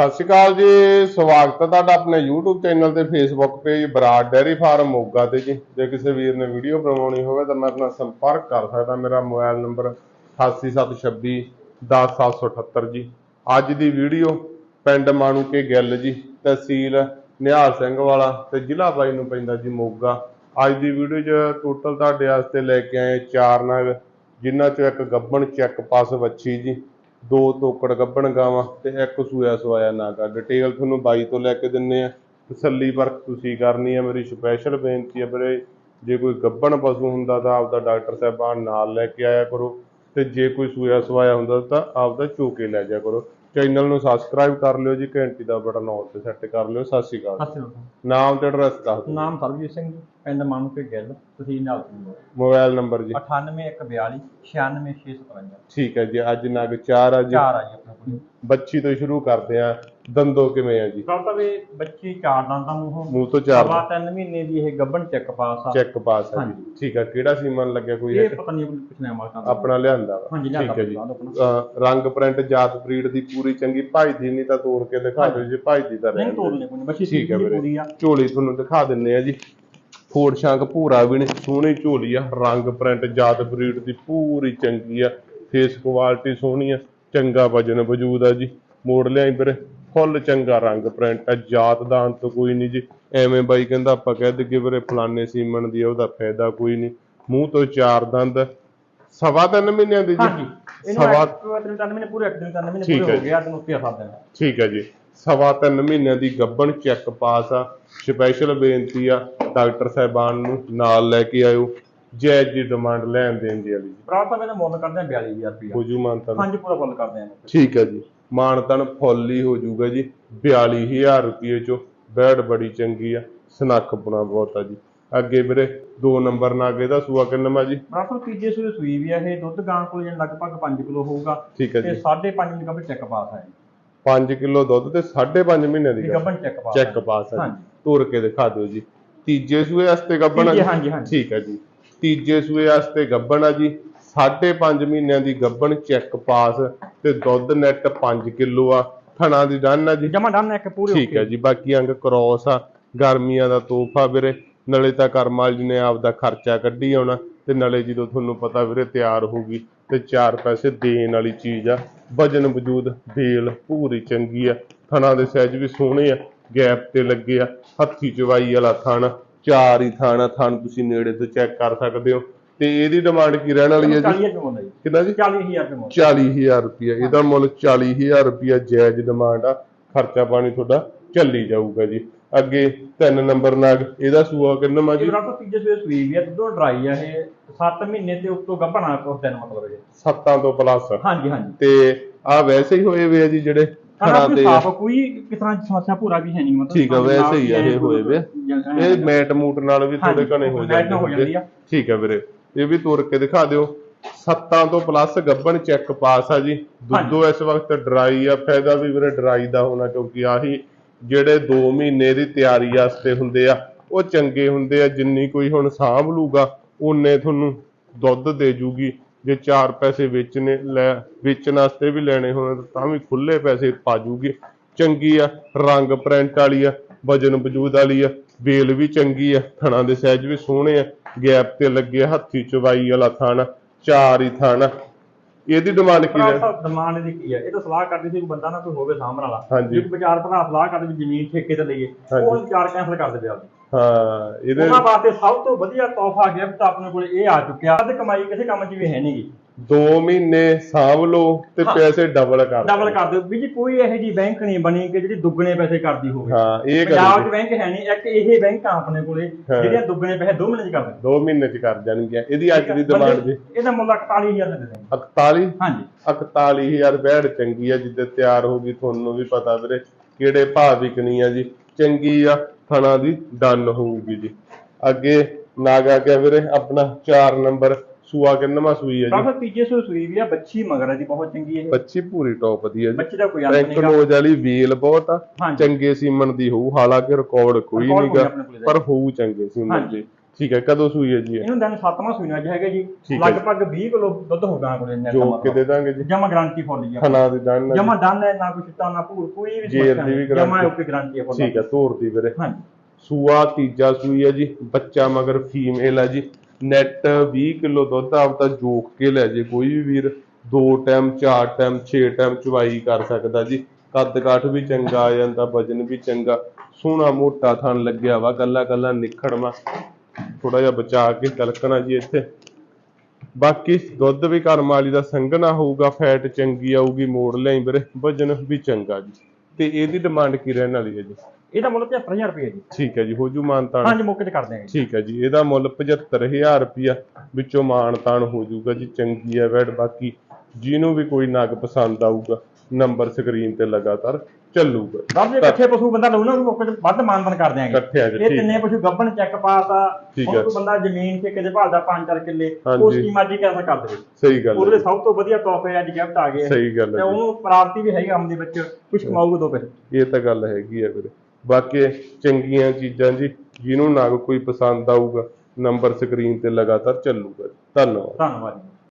ਸਤਿ ਸ਼੍ਰੀ ਅਕਾਲ ਜੀ, ਸਵਾਗਤ ਹੈ ਤੁਹਾਡਾ ਆਪਣੇ YouTube ਚੈਨਲ ਤੇ Facebook page Brar dairy farm Moga ਤੇ ਜੀ। ਜੇ ਕਿਸੇ ਵੀਰ ਨੇ ਵੀਡੀਓ ਬਣਾਉਣੀ ਹੋਵੇ ਤਾਂ ਮੈਂ ਆਪਣਾ ਸੰਪਰਕ ਕਰ ਸਕਦਾ, ਮੇਰਾ ਮੋਬਾਈਲ ਨੰਬਰ 88726 10778 ਜੀ। ਅੱਜ ਦੀ ਵੀਡੀਓ ਪਿੰਡ ਮਾਣੂਕੇ ਗਿੱਲ ਜੀ, ਤਹਿਸੀਲ ਨਿਹਾਲ ਸਿੰਘ ਵਾਲਾ ਤੇ ਜ਼ਿਲ੍ਹਾ ਬਾਈ ਨੂੰ ਪੈਂਦਾ ਜੀ ਮੋਗਾ। ਅੱਜ ਦੀ ਵੀਡੀਓ 'ਚ ਟੋਟਲ ਤੁਹਾਡੇ ਵਾਸਤੇ ਲੈ ਕੇ ਆਏ ਚਾਰ ਨਗ, ਜਿਨ੍ਹਾਂ 'ਚੋਂ ਇੱਕ ਗੱਬਣ ਚੈੱਕ ਪਾਸ ਵੱਛੀ ਜੀ। ਦੋ ਤੋਕੜ ਗੱਭਣ ਗਾਵਾਂ ਤੇ ਇੱਕ ਸੂਆ ਸਵਾਇਆ ਨਾਗਾ ਡਿਟੇਲ ਤੁਹਾਨੂੰ ਬਾਈ ਤੋਂ ਲੈ ਕੇ ਦਿੰਨੇ ਆ। ਤਸੱਲੀ ਵਰਕ ਤੁਸੀਂ ਕਰਨੀ ਹੈ ਮੇਰੀ ਸਪੈਸ਼ਲ ਬੇਨਤੀ ਹੈ ਵੀਰੇ, ਜੇ ਕੋਈ ਗੱਬਣ ਪਸ਼ੂ ਹੁੰਦਾ ਤਾਂ ਆਪਦਾ ਡਾਕਟਰ ਸਾਹਿਬਾਨ ਨਾਲ ਲੈ ਕੇ ਆਇਆ ਕਰੋ। ਤੇ ਜੇ ਕੋਈ ਸੂਆ ਸਵਾਇਆ ਹੁੰਦਾ ਤਾਂ ਆਪਦਾ ਚੋਕੇ ਲੈ ਜਾਇਆ ਕਰੋ। ਚੈਨਲ ਨੂੰ ਸਬਸਕ੍ਰਾਈਬ ਕਰ ਲਿਓ ਜੀ ਘੰਟੀ ਦਾ ਬਟਨ ਆਲ ਤੇ ਸੈੱਟ ਕਰ ਲਿਓ ਸਤਿ ਸ਼੍ਰੀ ਅਕਾਲ ਸਤਿ ਸ਼੍ਰੀ ਅਕਾਲ। ਨਾਮ ਤੇ ਐਡਰੈਸ ਦੱਸ ਦਿਓ ਨਾਮ ਸਰਬਜੀਤ ਸਿੰਘ ਜੀ ਪਿੰਡ ਮਾਨੂਕੇ ਗਿੱਲ ਤਹਿਸੀਲ ਨਾਲ ਮੋਬਾਈਲ ਨੰਬਰ ਜੀ। 98142 96657 ਠੀਕ ਹੈ ਜੀ ਅੱਜ ਨਗ ਚਾਰ ਆ ਜੀ। ਚਾਰ ਆ ਜੀ ਆਪਣੇ। ਬੱਚੀ ਤੋਂ ਸ਼ੁਰੂ ਕਰਦੇ ਆ ਦੰਦੋ ਕਿਵੇਂ ਆ ਜੀ? ਗੱਲ ਤਾਂ ਵੀ ਬੱਚੀ ਚਾਰ ਦੰਦਾਂ ਮੂੰਹੋਂ ਮੂੰਹ ਤੋਂ ਚਾਰ ਸਵਾ ਤਿੰਨ ਮਹੀਨੇ ਦੀ ਇਹ ਗੱਭਣ ਚੈੱਕ ਪਾਸ ਆ। ਚੈੱਕ ਪਾਸ ਆ ਜੀ। ਠੀਕ ਆ ਕਿਹੜਾ ਸੀਮਨ ਲੱਗਿਆ ਕੋਈ ਇਹ? ਪਤਾ ਨਹੀਂ ਪਿਛਲੇ ਮਾਲਕਾਂ ਦਾ ਆਪਣਾ ਲਿਆਂਦਾ ਵਾ। ਹਾਂਜੀ, ਠੀਕ ਹੈ ਜੀ। ਰੰਗ ਪ੍ਰਿੰਟ ਜਾਤ ਬਰੀਡ ਦੀ ਪੂਰੀ ਚੰਗੀ ਭਾਈਦੀ ਨਹੀਂ ਤਾਂ ਤੋੜ ਕੇ ਦਿਖਾ ਦਿਓ ਜੀ ਭਾਈਦੀ ਤਾਂ ਨਹੀਂ ਰਹਿਣ ਤੋੜ ਦਿਓ। ਲੈ ਕੋਈ ਬੱਚੀ ਠੀਕ ਹੈ ਪੂਰੀ ਆ। ਝੋਲੀ ਤੁਹਾਨੂੰ ਦਿਖਾ ਦਿੰਨੇ ਆ ਜੀ। ਫੋੜ ਸ਼ੰਕ ਭੂਰਾ ਵੀ ਨੇ ਸੋਹਣੀ ਝੋਲੀ ਆ। ਰੰਗ ਪ੍ਰਿੰਟ ਜਾਤ ਬਰੀਡ ਦੀ ਪੂਰੀ ਚੰਗੀ ਆ। ਫੇਸ ਕੁਆਲਿਟੀ ਸੋਹਣੀ ਆ। ਚੰਗਾ ਵਜਨ ਵਜੂਦ ਆ ਜੀ। ਮੋੜ ਲਿਆਈ ਵੀਰੇ। ਫੁੱਲ ਚੰਗਾ ਰੰਗ ਪ੍ਰਿੰਟ ਆ ਜਾਤ ਦਾ ਅੰਤ ਕੋਈ ਨਹੀਂ ਜੀ। ਐਵੇਂ ਬਾਈ ਕਹਿੰਦਾ ਆਪਾਂ ਕਹਿ ਦਈਏ ਵੀਰੇ ਫਲਾਣੇ ਸੀਮਨ ਦੀ ਉਹਦਾ ਫਾਇਦਾ ਕੋਈ ਨਹੀਂ ਮੂੰਹ ਤੋਂ ਚਾਰ ਦੰਦ ਸਵਾ ਤਿੰਨ ਮਹੀਨਿਆਂ ਦੀ ਜੀ। ਸਵਾ ਤਿੰਨ ਮਹੀਨੇ ਪੂਰੇ ਇੱਕ ਦਿਨ ਤਿੰਨ ਮਹੀਨੇ ਪੂਰੇ ਹੈ ਹੋ ਗਏ ਆ ਤੈਨੂੰ ਉੱਤੇ ਸਾਧ ਦੇਣਾ। ਠੀਕ ਹੈ ਜੀ। ਸਵਾ ਤਿੰਨ ਮਹੀਨਿਆਂ ਦੀ ਗੱਭਣ ਚੈੱਕ ਪਾਸ ਆ। ਸਪੈਸ਼ਲ ਬੇਨਤੀ ਆ ਡਾਕਟਰ ਸਾਹਿਬਾਨ ਨੂੰ ਨਾਲ ਲੈ ਕੇ ਆਇਓ। ਜੈ ਜੀ ਡਿਮਾਂਡ ਲੈਣ ਦੇਣ ਦੀ ਵਾਲੀ ਜੀ। ਭਰਾ ਸਾਹਿਬ ਇਹਦਾ ਮੁੱਲ ਕਰਦੇ ਆ 42000 ਰੁਪਇਆ ਹੋ ਜੂ ਮਾਨਤਾ ਹਾਂਜੀ ਪੂਰਾ ਮੁੱਲ ਕਰਦੇ ਆ ਠੀਕ ਹੈ ਜੀ। ਮਾਨਤਨ ਫੁੱਲ ਹੀ ਹੋ ਜਾਊਗਾ ਜੀ। 42000 ਰੁਪਏ ਚੋਂ ਬੈਡ ਬੜੀ ਚੰਗੀ ਆ ਸਨੱਖ ਪੁਣਾ ਬਹੁਤ ਆ ਜੀ। ਅੱਗੇ ਵੀਰੇ ਦੋ ਨੰਬਰ ਨਾਲ ਇਹਦਾ ਸੂਆ ਕਿੰਨਾ ਜੀ? ਸਾਹਿਬ ਤੀਜੇ ਸੂਏ ਸੂਈ ਵੀ ਆ ਇਹ ਦੁੱਧ ਗਾਂ ਕੋਲ ਜਿਹੜਾ ਲਗਭਗ 5 ਕਿਲੋ ਹੋਊਗਾ ਠੀਕ ਹੈ ਤੇ ਜੀ 5.5 ਮਹੀਨੇ ਦਾ ਚੈੱਕ ਪਾਸ ਹੈ 5 ਕਿਲੋ ਦੁੱਧ ਤੇ 5.5 ਮਹੀਨੇ ਦੀ ਗੱਭਣ ਚੈੱਕ ਪਾਸ ਚੈੱਕ ਪਾਸ ਆ ਜੀ। ਹਾਂਜੀ। ਤੋੜ ਕੇ ਦਿਖਾ ਦਿਓ ਜੀ। ਤੀਜੇ ਸੂਏ ਵਾਸਤੇ ਗੱਬਣ ਆ ਤੀਜੇ, ਜੀ? ਹਾਂਜੀ, ਹਾਂਜੀ। ਠੀਕ ਹੈ ਜੀ। ਤੀਜੇ ਸੂਏ ਵਾਸਤੇ ਗੱਬਣ ਆ ਜੀ। 5.5 ਮਹੀਨਿਆਂ ਦੀ ਗੱਬਣ ਚੈੱਕ ਪਾਸ ਤੇ ਦੁੱਧ ਨੈਟ 5 ਕਿਲੋ ਆ। ਥਣਾ ਦੀ ਡਨ ਆ ਜੀ। ਜਮਾ ਡਨ ਇੱਕ ਪੂਰੇ ਠੀਕ ਹੈ ਜੀ ਬਾਕੀ ਅੰਗ ਕ੍ਰੋਸ ਆ ਗਰਮੀਆਂ ਦਾ ਤੋਹਫਾ ਵੀਰੇ। ਨਲੇ ਤਾਂ ਕਰਮਾਲ ਜੀ ਨੇ ਆਪਦਾ ਖਰਚਾ ਕੱਢੀ ਆਉਣਾ ਤੇ ਨਲੇ ਜਦੋਂ ਤੁਹਾਨੂੰ ਪਤਾ ਵੀਰੇ ਤਿਆਰ ਹੋਊਗੀ ਤੇ ਚਾਰ ਪੈਸੇ ਦੇਣ ਵਾਲੀ ਚੀਜ਼ ਆ। ਵਜਨ ਵਜੂਦ ਬੇਲ ਪੂਰੀ ਚੰਗੀ ਆ। ਥਣਾ ਦੇ ਸਾਈਜ਼ ਵੀ ਸੋਹਣੇ ਆ ਗੈਪ ਤੇ ਲੱਗੇ ਆ। ਹੱਥੀ ਚਵਾਈ ਵਾਲਾ ਥਣ ਚਾਰ ਹੀ ਥਣ ਥਣ ਤੁਸੀਂ ਨੇੜੇ ਤੋਂ ਚੈੱਕ ਕਰ ਸਕਦੇ ਹੋ। ਤੇ ਇਹਦੀ ਡਿਮਾਂਡ ਕੀ ਰਹਿਣ ਵਾਲੀ ਹੈ ਜੀ? 40000 ਰੁਪਏ ਮੁੱਲ ਹੈ ਜੀ। ਕਿੰਨਾ ਜੀ? 40000 ਰੁਪਏ ਮੁੱਲ 40000 ਰੁਪਇਆ ਇਹਦਾ ਮੁੱਲ 40000 ਰੁਪਇਆ ਜਾਇਜ਼ ਡਿਮਾਂਡ ਆ। ਖਰਚਾ ਪਾਣੀ ਤੁਹਾਡਾ ਚੱਲੀ ਜਾਊਗਾ ਜੀ। ਅੱਗੇ ਤਿੰਨ ਨੰਬਰ ਨਾਗ ਇਹਦਾ ਸੂਆ ਕਿੰਨਾ ਮਾ ਜੀ? ਰਾਤ ਤੀਜੇ ਸੂਏ ਸੂਈ ਵੀ ਆ ਦੁੱਧੋਂ ਡਰਾਈ ਆ ਇਹ। 7 ਮਹੀਨੇ ਤੇ ਉੱਤੋਂ ਗੱਭਣਾ ਉਸ ਦਿਨ ਮਤਲਬ ਇਹ। ਸੱਤਾਂ ਤੋਂ ਪਲੱਸ ਹਾਂਜੀ ਹਾਂਜੀ। ਤੇ ਆ ਵੈਸੇ ਹੀ ਹੋਏ ਵੇ ਆ ਜੀ ਜਿਹੜੇ ਖਾਣਾ ਥਣਾ ਤੇ ਸਾਫ਼ ਕੋਈ ਕਿਸ ਤਰ੍ਹਾਂ ਦੀ ਸਮੱਸਿਆ ਪੂਰਾ ਵੀ ਹੈ ਨਹੀਂ ਮਤਲਬ। ਠੀਕ ਆ ਵੈਸੇ ਹੀ ਆ ਇਹ ਹੋਏ ਵੇ। ਇਹ ਮੈਟ ਮੂਟ ਨਾਲ ਵੀ ਥੋੜੇ ਘਣੇ ਹੋ ਜਾਂਦੇ। ਠੀਕ ਆ ਵੀਰੇ। ਇਹ ਵੀ ਤੋੜ ਕੇ ਦਿਖਾ ਦਿਓ। ਸੱਤਾਂ ਤੋਂ ਪਲੱਸ ਗੱਬਣ ਚੈੱਕ ਪਾਸ ਆ ਜੀ। ਦੁੱਧੋ ਇਸ ਵਕਤ ਡਰਾਈ ਆ। ਫਾਇਦਾ ਵੀ ਵੀਰੇ ਡਰਾਈ ਦਾ ਹੋਣਾ ਕਿਉਂਕਿ ਆਹੀ ਜਿਹੜੇ 2 ਮਹੀਨੇ ਦੀ ਤਿਆਰੀ ਵਾਸਤੇ ਹੁੰਦੇ ਆ ਉਹ ਚੰਗੇ ਹੁੰਦੇ ਆ। ਜਿੰਨੀ ਕੋਈ ਹੁਣ ਸਾਂਭ ਲੂਗਾ ਓਨੇ ਤੁਹਾਨੂੰ ਦੁੱਧ ਦੇ ਜੂਗੀ। ਜੇ ਚਾਰ ਪੈਸੇ ਵੇਚਣੇ ਲੈ ਵੇਚਣ ਵਾਸਤੇ ਵੀ ਲੈਣੇ ਹੋਣ ਤਾਂ ਵੀ ਖੁੱਲੇ ਪੈਸੇ ਪਾ ਜੂਗੀ। ਚੰਗੀ ਆ ਰੰਗ ਪ੍ਰਿੰਟ ਵਾਲੀ ਆ। ਵਜਨ ਵਜੂਦ ਵਾਲੀ ਆ ਵੇਲ ਵੀ ਚੰਗੀ ਆ ਥਣਾ ਦੇ ਸਾਈਜ਼ ਵੀ ਸੋਹਣੇ ਆ ਗੈਪ ਤੇ ਲੱਗੇ ਹੱਥੀ ਚਵਾਈ ਵਾਲਾ ਥਣ ਚਾਰ ਹੀ ਥਣ। ਇਹਦੀ ਡਿਮਾਂਡ ਕੀ ਹੈ ਦਮਾਨ ਦੀ ਕੀ ਹੈ ਇਹ ਤਾਂ ਸਲਾਹ ਕਰਦੇ ਸੀ ਕੋਈ ਬੰਦਾ ਨਾ ਕੋਈ ਹੋਵੇ ਸਾਂਭਣ ਵਾਲਾ। ਜੇ ਵਿਚਾਰ ਭਰਾ ਸਲਾਹ ਕਰਦੇ ਵੀ ਜ਼ਮੀਨ ਠੇਕੇ ਤੇ ਲਈਏ। ਉਹ ਵਿਚਾਰ ਕੈਂਸਲ ਕਰ ਦਿੰਦੇ ਆਪਦੀ। ਹਾਂ ਇਹਦੇ ਉਹਨਾਂ ਵਾਸਤੇ ਸਭ ਤੋਂ ਵਧੀਆ ਤੋਹਫਾ ਗਿਫਟ ਆਪਣੇ ਕੋਲ ਇਹ ਆ ਚੁੱਕਿਆ ਅੱਧ ਕਮਾਈ ਕਿਸੇ ਕੰਮ 'ਚ ਵੀ ਹੈ ਨਹੀਂਗੀ 2 ਮਹੀਨੇ ਸਾਂਭ ਲਓ ਤੇ ਹਾਂ। ਪੈਸੇ ਡਬਲ ਕਰ ਦਿਓ। ਡਬਲ ਕਰ ਦਿਓ। ਵੀ ਜੀ ਕੋਈ ਇਹੋ ਜੀ ਬੈਂਕ ਨਹੀਂ ਬਣੀ ਕਿ ਜਿਹੜੀ ਦੁੱਗਣੇ ਪੈਸੇ ਕਰਦੀ ਹੋਵੇ। ਹਾਂ ਇਹ ਪੰਜਾਬ 'ਚ ਕਰੋ ਬੈਂਕ ਹੈ ਨਹੀਂ ਇੱਕ ਇਹ ਬੈਂਕ ਆ ਆਪਣੇ ਕੋਲੇ ਹਾਂ। ਜਿਹੜੀਆਂ ਦੁੱਗਣੇ ਪੈਸੇ ਦੋ ਮਹੀਨੇ 'ਚ ਕਰ ਦਿੰਦੇ। 2 ਮਹੀਨੇ ਚ ਕਰ ਜਾਣਗੇ ਇਹਦੀ ਅੱਜ ਦੀ ਡਿਮਾਂਡ ਜੀ। ਇਹਦਾ ਮੁੱਲ 41000 ਦੇ ਦੇ 41 ਹਾਂਜੀ। 41000 ਬੈੜ ਚੰਗੀ ਆ ਜਿੱਦੇ ਤਿਆਰ ਹੋਗੀ ਤੁਹਾਨੂੰ ਵੀ ਪਤਾ ਵੀਰੇ ਕਿਹੜੇ ਭਾਅ ਵਿਕਣੀ ਆ ਜੀ। ਚੰਗੀ ਆ ਥਣਾ ਦੀ ਡਨ ਹੋਊਗੀ ਜੀ। ਅੱਗੇ ਨਾਗਾ ਗਿਆ ਵੀਰੇ ਆਪਣਾ 4 ਨੰਬਰ। ਸੂਆ ਕਿੰਨਵਾਂ ਸੂਈ ਆ ਜੀ? ਕਾਫੀ ਤੀਜੇ ਸੂ ਸੂਈ ਵੀ ਆ ਬੱਚੀ ਮਗਰ ਆ ਜੀ ਬਹੁਤ ਚੰਗੀ ਇਹ। ਬੱਚੀ ਪੂਰੀ ਟੌਪ ਦੀ ਆ ਜੀ। ਬੱਚੀ ਦਾ ਕੋਈ ਅੰਤ ਨਹੀਂਗਾ ਨੋਜ ਵਾਲੀ ਵੀਲ ਬਹੁਤ ਆ। ਚੰਗੇ ਸੀਮਨ ਦੀ ਹੋਊ ਹਾਲਾਂਕਿ ਰਿਕਾਰਡ ਕੋਈ ਨਹੀਂਗਾ ਪਰ ਹੋਊ ਚੰਗੇ ਸੀਮਨ। ਦੀ। ਠੀਕ ਹੈ ਕਦੋਂ ਸੂਈ ਹੈ ਜੀ ਇਹ? ਇਹਨੂੰ ਦਿਨ ਸੱਤਵਾਂ ਸੂਈਨਾ ਅੱਜ ਹੈਗਾ ਜੀ। ਹੈ। ਲਗਭਗ 20 ਕਿਲੋ ਦੁੱਧ ਹੋਗਾ ਕੋਲੇ ਨੇ ਜੋ ਕੇ ਦੇ ਦਾਂਗੇ ਜੀ। ਜਮਾ ਗਾਰੰਟੀ ਫੁੱਲ ਜੀ ਖਨਾ ਦੇ ਦਾਂਗੇ ਜਮਾ ਡਨ ਹੈ ਨਾ ਕੋਈ ਚਿੱਟਾ ਨਾ ਭੂਰ ਕੋਈ ਵੀ ਜਮਾ। ਓਕੇ ਗਾਰੰਟੀ ਹੈ ਫੁੱਲ ਠੀਕ ਹੈ ਤੋਰ ਦੀ ਵੀਰੇ। ਹਾਂਜੀ। ਸੂਆ ਤੀਜਾ ਸੂਈ ਹੈ ਜੀ। ਬੱਚਾ ਮਗਰ ਫੀਮੇਲ ਹੈ ਜੀ। ਨੈਟ 20 ਕਿਲੋ ਦੁੱਧ ਆਪਦਾ ਜੋਕ ਕੇ ਲੈ ਜੇ, ਕੋਈ ਵੀ ਵੀਰ ਦੋ ਟਾਈਮ ਚਾਰ ਟਾਈਮ ਛੇ ਟਾਈਮ ਚਵਾਈ ਕਰ ਸਕਦਾ ਜੀ। ਕੱਦ ਕਾਠ ਵੀ ਚੰਗਾ ਆ ਜਾਂਦਾ, ਵਜਨ ਵੀ ਚੰਗਾ। ਸੋਹਣਾ ਮੋਟਾ ਥਣ ਲੱਗਿਆ ਵਾ ਕੱਲਾ ਕੱਲਾ ਨਿਖੜਵਾ ਥੋੜਾ ਜਿਹਾ ਬਚਾ ਕੇ ਤਿਲਕਣਾ ਜੀ ਇੱਥੇ। ਬਾਕੀ ਦੁੱਧ ਵੀ ਕਰਮ ਵਾਲੀ ਦਾ ਸੰਘਣਾ ਹੋਊਗਾ ਫੈਟ ਚੰਗੀ ਆਊਗੀ, ਮੋੜ ਲਿਆਈ ਵੀਰੇ, ਵਜਨ ਵੀ ਚੰਗਾ ਜੀ। ਤੇ ਇਹਦੀ ਡਿਮਾਂਡ ਕੀ ਰਹਿਣ ਵਾਲੀ ਹੈ ਜੀ? ਇਹਦਾ ਮੁੱਲ 75000 ਰੁਪਏ ਜੀ। ਠੀਕ ਹੈ ਜੀ ਹੋ ਜੂ ਮਾਨਤਾਨ ਹਾਂਜੀ ਮੌਕੇ ਤੇ ਕਰਦੇ ਹਾਂ ਜੀ। ਠੀਕ ਹੈ ਜੀ ਇਹਦਾ ਮੁੱਲ 75000 ਰੁਪਿਆ ਵਿੱਚੋਂ ਮਾਨਤਾਨ ਹੋ ਜਾਊਗਾ ਜੀ ਚੰਗੀ ਹੈ ਵੈਡ ਬਾਕੀ। ਜਿਹਨੂੰ ਵੀ ਕੋਈ ਨਗ ਪਸੰਦ ਆਊਗਾ ਨੰਬਰ ਸਕਰੀਨ ਤੇ ਲਗਾਤਾਰ ਚੱਲੂਗਾ। ਜੇ ਇਕੱਠੇ ਪਸ਼ੂ ਬੰਦਾ ਲਊ ਨਾ ਉਹਨੂੰ ਮੌਕੇ ਤੇ ਵੱਧ ਮਾਨਦਨ ਕਰ ਦਿਆਂਗੇ ਇਕੱਠੇ ਆ ਜੀ, ਇਹ ਤਿੰਨੇ ਪਸ਼ੂ ਗੱਬਣ ਚੈੱਕ ਪਾਤਾ ਠੀਕ ਹੁਣ ਹੈ। ਕੋਈ ਬੰਦਾ ਜ਼ਮੀਨ ਤੇ ਕਿਤੇ ਭਾਲਦਾ 5-4 ਕਿੱਲੇ। ਉਸ ਕੀ ਮਰਜ਼ੀ ਕੈਸਾ ਕਰ ਦੇਵੇ। ਸਹੀ ਗੱਲ ਉਹਦੇ ਸਭ ਤੋਂ ਵਧੀਆ ਤੋਹਫੇ ਅੱਜ ਗਿਫਟ ਆ ਗਏ ਆ। ਸਹੀ ਗੱਲ ਤੇ ਉਹਨੂੰ ਪ੍ਰਾਪਤੀ ਵੀ ਹੈਗੀ ਕੰਮ ਦੇ ਵਿੱਚ ਕੁਝ ਕਮਾਊਗਾ ਦੋ ਪੈਸੇ ਇਹ ਤਾਂ ਗੱਲ ਹੈਗੀ ਹੈ ਵੀਰੇ। ਬਾਕੀ ਚੰਗੀਆਂ ਚੀਜ਼ਾਂ ਜੀ, ਜਿਹਨੂੰ ਨਾ ਕੋਈ ਪਸੰਦ ਆਊਗਾ ਨੰਬਰ ਸਕਰੀਨ ਤੇ ਲਗਾਤਾਰ ਚੱਲੂਗਾ ਜੀ। ਧੰਨਵਾਦ ਧੰਨਵਾਦ